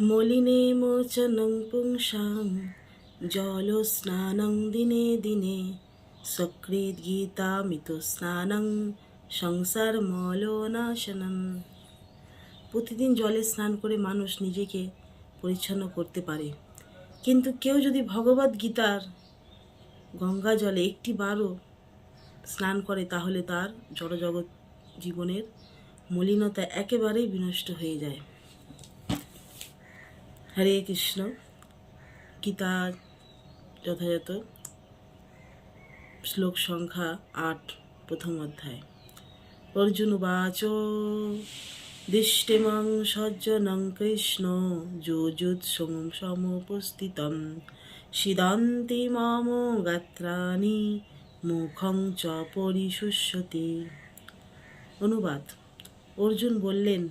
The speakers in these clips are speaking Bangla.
মলিনে মোচনং পুংসাং জল স্নানং দিনে দিনে সকৃত গীতামিত স্নানং সংসার মলনাশনম প্রতিদিন জলে স্নান করে মানুষ নিজেকে পরিচ্ছন্ন করতে পারে। কিন্তু কেউ যদি ভগবদ গীতার গঙ্গা জলে একটি বারও স্নান করে, তাহলে তার জড়জগৎ জীবনের মলিনতা একেবারেই বিনষ্ট হয়ে যায়। হরে কৃষ্ণ। গীতা যথাযথ। শ্লোক সংখ্যা আট, প্রথম অধ্যায়। অর্জুন বাচ দিষ্টিমং সজ্জনং কৃষ্ণ যোজুৎ সমুপস্থিতম। সিদান্তি মাম গাত্রাণি, মুখং চ পরিশুষ্যতি। অনুবাদ। অর্জুন বললেন,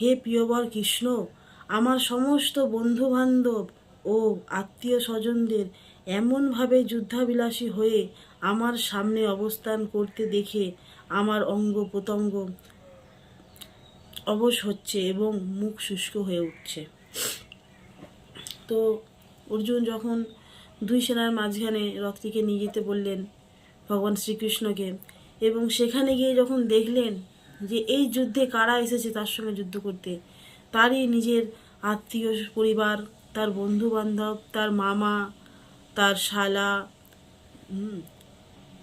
হে প্রিয়বর কৃষ্ণ আমার সমস্ত বন্ধু বান্ধব ও আত্মীয় স্বজনদের এমনভাবে যুদ্ধাবিলাসী হয়ে আমার সামনে অবস্থান করতে দেখে আমার অঙ্গ প্রত্যঙ্গ অবশ হচ্ছে এবং মুখ শুষ্ক হয়ে উঠছে। তো অর্জুন যখন দুই সেনার মাঝখানে রথটিকে নিয়ে যেতে বললেন ভগবান শ্রীকৃষ্ণকে এবং সেখানে গিয়ে যখন দেখলেন যে এই যুদ্ধে কারা এসেছে তার সঙ্গে যুদ্ধ করতে তারই নিজের আত্মীয় পরিবার, তার বন্ধু বান্ধব তার মামা, তার শালা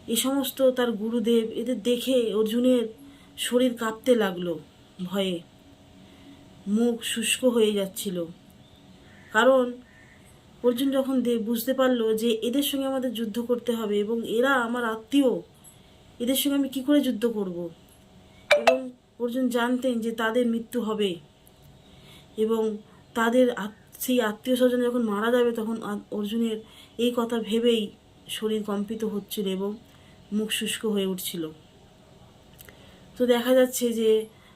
এ সমস্ত তার গুরুদেব, এদের দেখে অর্জুনের শরীর কাঁপতে লাগল ভয়ে। মুখ শুষ্ক হয়ে যাচ্ছিল। কারণ অর্জুন যখন বুঝতে পারল যে এদের সঙ্গে আমাদের যুদ্ধ করতে হবে এবং এরা আমার আত্মীয়, এদের সঙ্গে আমি কি করে যুদ্ধ করব? এবং অর্জুন জানতেন যে তাদের মৃত্যু হবে। এবং তাদের সেই আত্মীয় স্বজন যখন মারা যাবে তখন অর্জুনের এই কথা ভেবেই শরীর কম্পিত হচ্ছিল এবং মুখ শুষ্ক হয়ে উঠছিল। তো দেখা যাচ্ছে যে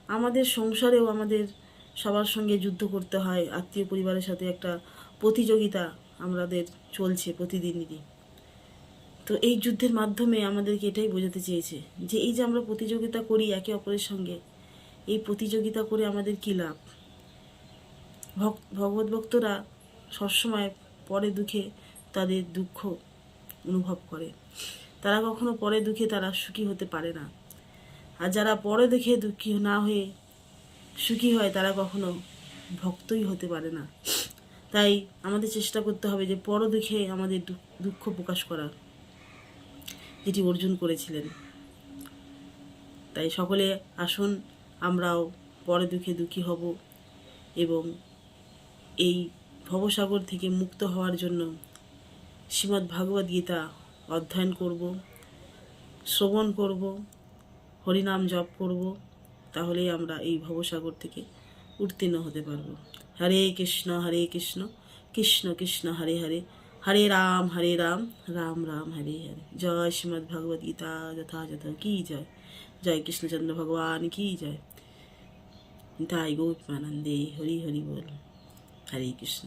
আমাদের সংসারেও আমাদের সবার সঙ্গে যুদ্ধ করতে হয়, আত্মীয় পরিবারের সাথে একটা প্রতিযোগিতা আমাদের চলছে প্রতিদিনই তো এই যুদ্ধের মাধ্যমে আমাদেরকে এটাই বোঝাতে চেয়েছে যে এই যে আমরা প্রতিযোগিতা করি একে অপরের সঙ্গে, এই প্রতিযোগিতা করে আমাদের কী লাভ? ভগবত ভক্তরা সবসময় পরে দুঃখে তাদের দুঃখ অনুভব করে। তারা কখনো পরে দুঃখে তারা সুখী হতে পারে না। আর যারা পরে দুঃখে দুঃখী না হয়ে সুখী হয়, তারা কখনো ভক্তই হতে পারে না। তাই আমাদের চেষ্টা করতে হবে যে পর দুঃখে আমাদের দুঃখ প্রকাশ করার যেটি অর্জুন করেছিলেন। তাই সকলে আসুন, আমরাও পরে দুঃখে দুঃখী হব এবং এই ভবসাগর থেকে মুক্ত হওয়ার জন্য শ্রীমদ্ ভাগবত গীতা অধ্যয়ন করব, শ্রবণ করব, হরিনাম জপ করব, তাহলেই আমরা এই ভবসাগর থেকে উত্তীর্ণ হতে পারব। হরে কৃষ্ণ হরে কৃষ্ণ কৃষ্ণ কৃষ্ণ, হরে হরে হরে রাম হরে রাম রাম রাম, হরে হরে। জয় শ্রীমদ্ ভগবদ গীতা যথাযথ কি জয়? জয় কৃষ্ণচন্দ্র ভগবান, কি জয়? তাই গৌতমানন্দে হরি হরি বল। হরে কৃষ্ণ